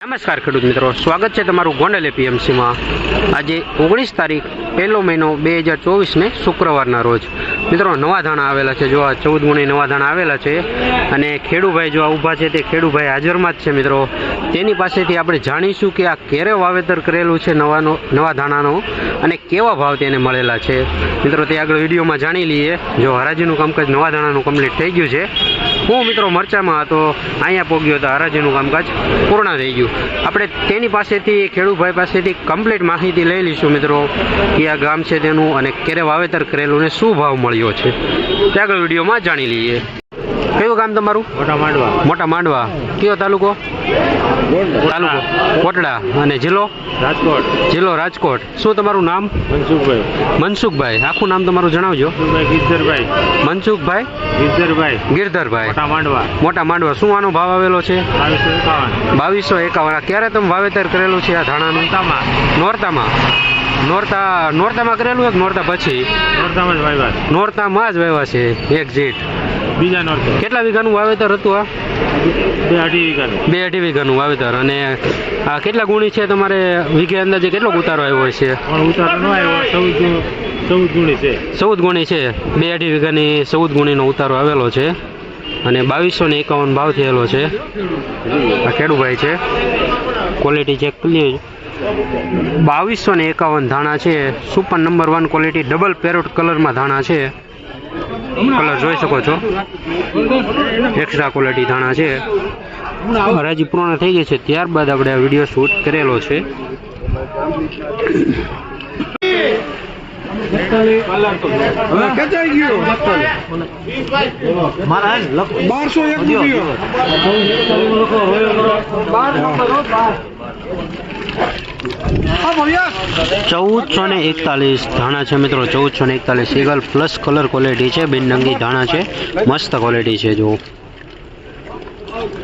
નમસ્કાર ખેડૂત મિત્રો. સ્વાગત છે તમારું ગોંડલ એપીએમસીમાં આજે ઓગણીસ તારીખ પહેલો મહિનો બે હજાર ચોવીસને શુક્રવારના રોજ. મિત્રો, નવા ધાણા આવેલા છે. જો આ ચૌદ ગુણી નવા ધાણા આવેલા છે અને ખેડુભાઈ જો આ ઊભા છે તે ખેડુભાઈ હાજરમાં જ છે, મિત્રો. તેની પાસેથી આપણે જાણીશું કે આ ક્યારે વાવેતર કરેલું છે નવાનો, નવા ધાણાનો અને કેવા ભાવ તેને મળેલા છે. મિત્રો, તે આગળ વિડીયોમાં જાણી લઈએ. જો હરાજીનું કામકાજ નવા ધાણાનું કમ્પ્લીટ થઈ ગયું છે. હું, મિત્રો, મરચામાં હતો. અહીંયા પહોંચ્યો તો હરાજીનું કામકાજ પૂર્ણ થઈ ગયું. આપણે તેની પાસેથી ખેડૂતભાઈ પાસેથી કમ્પ્લીટ માહિતી લઈ લઈશું, મિત્રો. કે આ ગામ છે તેનું અને ક્યારે વાવેતર કરેલું ને શું ભાવ મળ્યો છે તે આગળ વિડીયોમાં જાણી લઈએ. કયું ગામ તમારું? મોટા માંડવા. મોટા માંડવા. કયો તાલુકો? તાલુકો. કોટડા. અને જિલ્લો? રાજકોટ. જિલ્લો રાજકોટ. શું તમારું નામ? મનસુખભાઈ. મનસુખભાઈ. આખું નામ તમારું જણાવજો. ગીરધરભાઈ. મનસુખભાઈ? ગીરધરભાઈ. ગિરધરભાઈ. મોટા માંડવા. મોટા માંડવા. શું આનો ભાવ આવેલો છે? બાવીસો એકાવન. ક્યારે તમે વાવેતર કરેલું છે આ ધાણાનું? નોરતામાં. નોરતા નોરતામાં કરેલું એક નોરતા પછી? નોરતામાં જ વાવ્યા છે. નોરતામાં જ વાવ્યા છે એક જીટ બીજા નોરતે. કેટલા વીઘાનું વાવેતર હતું આ? બે અઢી વીઘાનું. બે અઢી વીઘાનું વાવેતર. અને આ કેટલા ગુણી છે તમારે વીઘે અંદાજે કેટલો ઉતારો આવ્યો છે? ઉતારો ન આવ્યો ચૌદ ચૌદ ગુણી છે. ચૌદ ગુણી છે. બે અઢી વીઘાની ચૌદ ગુણીનો ઉતારો આવેલો છે. અને બાવીસો ને એકાવન ભાવ થયેલો છે. આ ખેડૂભાઈ છે. ક્વોલિટી ચેક કરી લેજો. બાવીસો ને એકાવન ધાણા છે. Super number one quality double parrot કલરમાં ધાણા છે. કલર જોઈ શકો છો. એક્સ્ટ્રા ક્વોલિટી ધાણા છે. હરાજી પૂર્ણ થઈ ગઈ છે. ત્યારબાદ આપણે આ વીડિયો શૂટ કરેલો છે. બારસો એક ચૌદસો ને એકતાલીસ ધાણા છે મિત્રો, ચૌદસો ને એકતાલીસ. ઈગલ પ્લસ કલર ક્વોલિટી છે, બિનરંગી ધાણા છે. મસ્ત ક્વોલિટી છે જો